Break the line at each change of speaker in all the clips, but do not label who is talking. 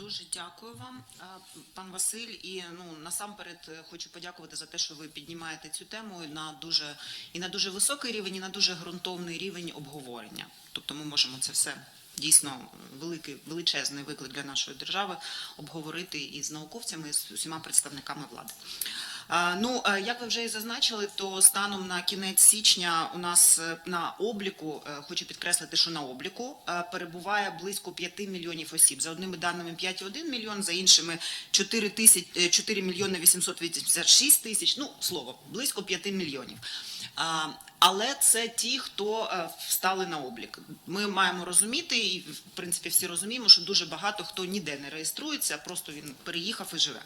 Дуже дякую вам, е, пан Василь. І ну насамперед е, хочу подякувати за те, що ви піднімаєте цю тему на дуже і на дуже високий рівень, і на дуже ґрунтовний рівень обговорення. Тобто, ми можемо це все дійсно великий величезний виклик для нашої держави обговорити і з науковцями, і з усіма представниками влади. Ну, е, як ви вже і зазначили, то станом на кінець січня у нас е, на обліку, е, хочу підкреслити, що на обліку перебуває близько 5 мільйонів осіб. За одними даними 5,1 мільйон, за іншими 4, тисяч, е, 4 мільйони 886 тисяч, ну, слово, близько 5 мільйонів. Але це ті, хто встали на облік. Ми маємо розуміти, і в принципі всі розуміємо, що дуже багато хто ніде не реєструється, просто він переїхав і живе.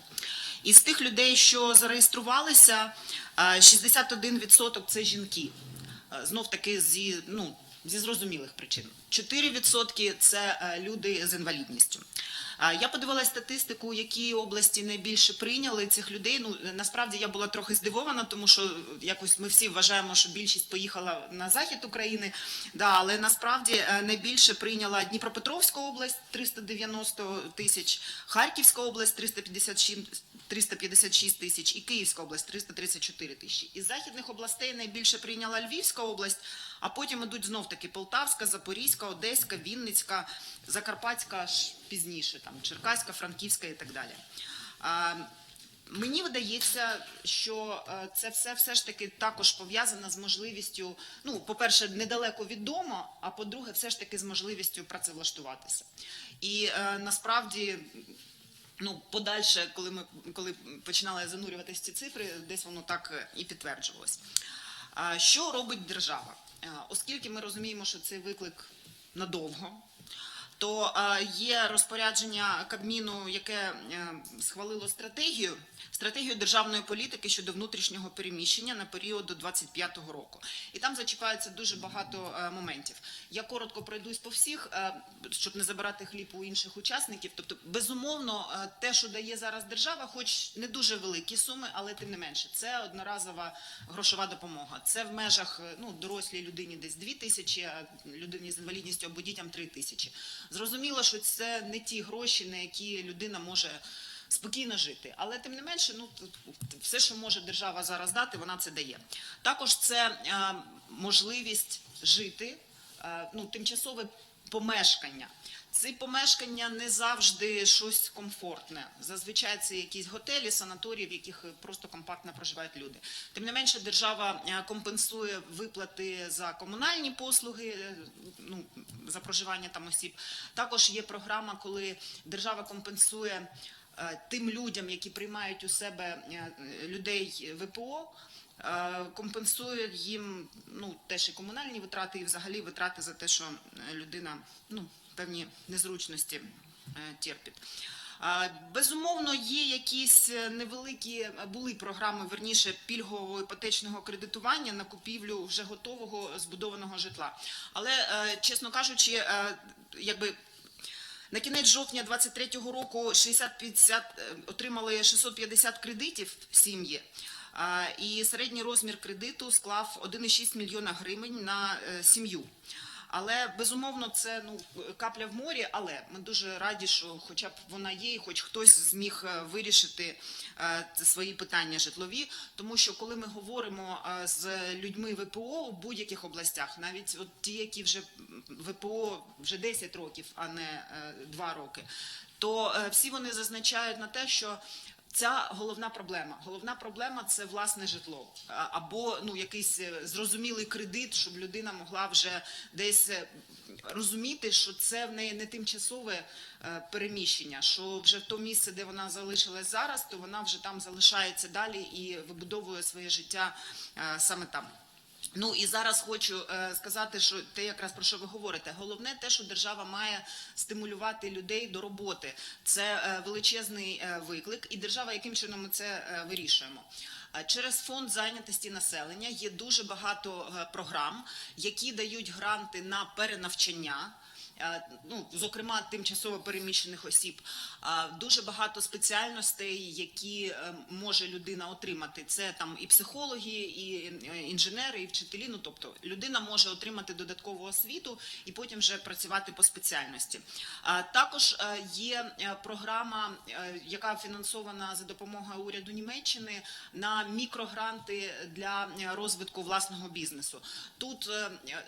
Із тих людей, що зареєструвалися, е, 61% це жінки. Е, Знов таки зі, ну, зі зрозумілих причин. 4% це е, люди з інвалідністю. Я подивилася статистику, які області найбільше прийняли цих людей. Ну насправді я була трохи здивована, тому що якось ми всі вважаємо, що більшість поїхала на захід України. Да, але насправді е, найбільше прийняла Дніпропетровська область 390 тисяч, Харківська область 356 356 тисяч і Київська область 334 тисячі. Із західних областей найбільше прийняла Львівська область, а потім ідуть знов таки Полтавська, Запорізька, Одеська, Вінницька, Закарпатська аж пізніше, там Черкаська, Франківська і так далі. А, Мені видається, що е, це все все ж таки також пов'язано з можливістю, ну, по-перше, недалеко від дому, а по-друге, все ж таки з можливістю працевлаштуватися. І е, насправді ну, подальше, коли ми коли починали занурюватися ці цифри, десь воно так е, і підтверджувалось. Що робить держава? Е, Оскільки ми розуміємо, що цей виклик надовго, то є розпорядження Кабміну, яке е, схвалило стратегію, стратегію державної політики щодо внутрішнього переміщення на період до 25-го року. І там зачіпається дуже багато е, моментів. Я коротко пройдусь по всіх, е, щоб не забирати хліб у інших учасників. Тобто, безумовно, те, що дає зараз держава, хоч не дуже великі суми, але тим не менше, це одноразова грошова допомога. Це в межах ну, дорослій людині десь 2 тисячі, а людині з інвалідністю або дітям 3 тисячі. Зрозуміло, що це не ті гроші, на які людина може спокійно жити. Але тим не менше, ну все, що може держава зараз дати, вона це дає. Також це е, можливість жити, ну, тимчасове помешкання. Ці помешкання не завжди щось комфортне. Зазвичай це якісь готелі, санаторії, в яких просто компактно проживають люди. Тим не менше, держава е, компенсує виплати за комунальні послуги, е, ну, за проживання там осіб. Також є програма, коли держава компенсує е, тим людям, які приймають у себе е, людей ВПО. Е, Компенсує їм ну теж і комунальні витрати, і взагалі витрати за те, що е, людина ну певні незручності е, терпить. Безумовно, є якісь невеликі були програми, верніше пільгового іпотечного кредитування на купівлю вже готового збудованого житла. Але, чесно кажучи, якби на кінець жовтня 23-го року 60-50 е, отримали 650 кредитів сім'ї. І середній розмір кредиту склав 1,6 мільйона гривень на е, сім'ю. Але безумовно це ну капля в морі. Але ми дуже раді, що хоча б вона є, і хоч хтось зміг е, вирішити е, свої питання житлові. Тому що коли ми говоримо з людьми ВПО у будь-яких областях, навіть от ті, які вже ВПО вже 10 років, а не 2 роки, то всі вони зазначають на те, що Ця головна проблема. Головна проблема це власне житло або ну якийсь е, зрозумілий кредит, щоб людина могла вже десь е, розуміти, що це в неї не тимчасове е, переміщення, що вже в то місце, де вона залишилась зараз, то вона вже там залишається далі і вибудовує своє життя саме там. Ну і зараз хочу е, сказати, що те, якраз про що ви говорите, головне те, що держава має стимулювати людей до роботи. Це е, величезний е, виклик, і держава яким чином ми це вирішуємо. Через фонд зайнятості населення є дуже багато програм, які дають гранти на перенавчання. Ну, зокрема тимчасово переміщених осіб. Дуже багато спеціальностей, які е, може людина отримати. Це там і психологи, і е, інженери, і вчителі. Ну тобто людина може отримати додаткову освіту і потім вже працювати по спеціальності. Також е, є програма, яка фінансована за допомогою уряду Німеччини на мікрогранти для розвитку власного бізнесу. Тут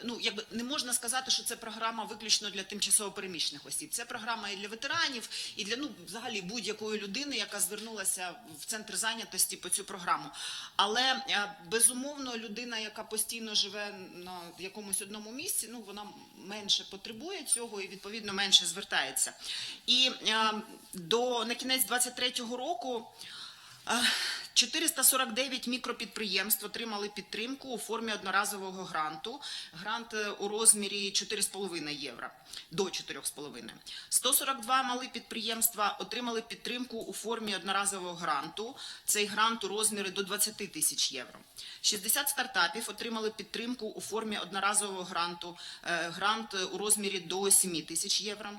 ну якби не можна сказати, що це програма виключно для тимчасово переміщених осіб. Це програма і для ветеранів, і для ну взагалі будь-якої людини, яка звернулася в центр зайнятості по цю програму. Але е, безумовно, людина, яка постійно живе на якомусь одному місці, ну вона менше потребує цього і відповідно менше звертається. І е, до на кінець 23-го року. Е, 449 мікропідприємств отримали підтримку у формі одноразового гранту. Грант е, у розмірі 4,5 євро до 4,5. 142 мали підприємства отримали підтримку у формі одноразового гранту. Цей грант у розмірі до 20 тисяч євро. 60 стартапів отримали підтримку у формі одноразового гранту. е, Грант е, у розмірі до 7 тисяч євро.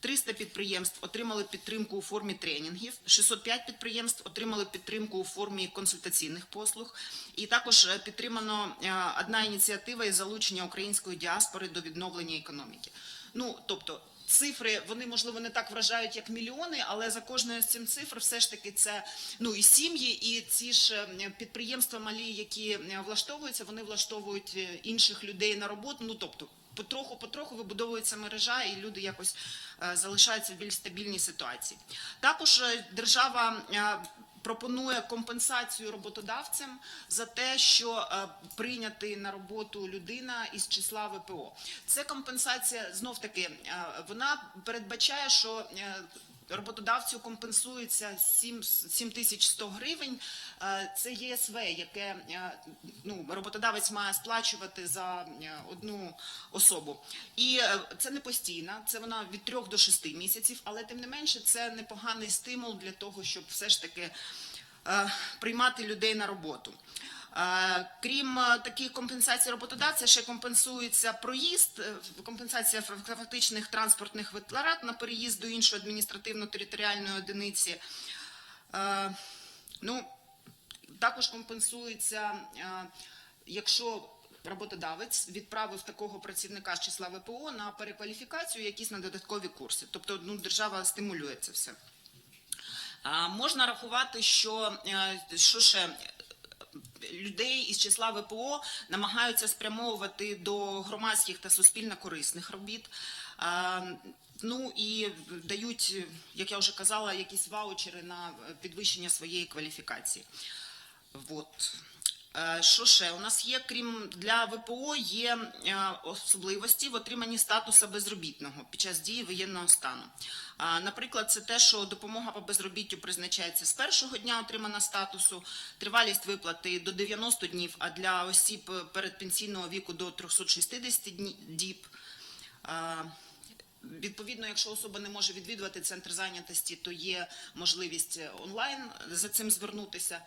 300 підприємств отримали підтримку у формі тренінгів, 605 підприємств отримали підтримку у формі консультаційних послуг. І також е, підтримано е, одна ініціатива із залучення української діаспори до відновлення економіки. Ну тобто. Цифри вони можливо не так вражають, як мільйони, але за кожною з цим цифр все ж таки це ну і сім'ї, і ці ж е, підприємства малі, які влаштовуються, вони влаштовують інших людей на роботу. Ну тобто потроху, потроху вибудовується мережа, і люди якось залишаються в більш стабільній ситуації. Також держава. Е, Пропонує компенсацію роботодавцям за те, що прийняти на роботу людина із числа ВПО. Це компенсація знов таки е, вона передбачає, що е, роботодавцю компенсується 7, 7100 гривень. Е, Це ЄСВ, яке е, ну, роботодавець має сплачувати за е, одну особу. І це не постійна, це вона від 3 до 6 місяців, але тим не менше це непоганий стимул для того, щоб все ж таки приймати людей на роботу. Е, Крім е, таких компенсацій роботодавця, ще компенсується проїзд, е, компенсація фа- фактичних транспортних витрат на переїзд до іншої адміністративно-територіальної одиниці. Е, Ну, також компенсується, е, якщо роботодавець відправив такого працівника з числа ВПО на перекваліфікацію, якісь на додаткові курси. Тобто ну, держава стимулює це все. Можна рахувати, що, е, що ще людей із числа ВПО намагаються спрямовувати до громадських та суспільно корисних робіт. Ну і дають, як я вже казала, якісь ваучери на підвищення своєї кваліфікації. Вот. Е, Що ще? У нас є, крім для ВПО, є е, особливості в отриманні статусу безробітного під час дії воєнного стану. Наприклад, це те, що допомога по безробіттю призначається з першого дня отримання статусу, тривалість виплати до 90 днів, а для осіб передпенсійного віку до 360 діб. Відповідно, якщо особа не може відвідувати центр зайнятості, то є можливість онлайн за цим звернутися,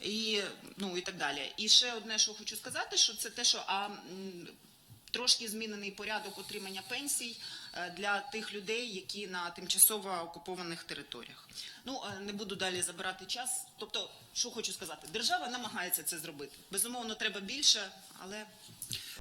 і ну і так далі. І ще одне, що хочу сказати, що це те, що а трошки змінений порядок отримання пенсій е, для тих людей, які на тимчасово окупованих територіях. Ну е, не буду далі забирати час. Тобто, що хочу сказати, держава намагається це зробити. Безумовно, треба більше, але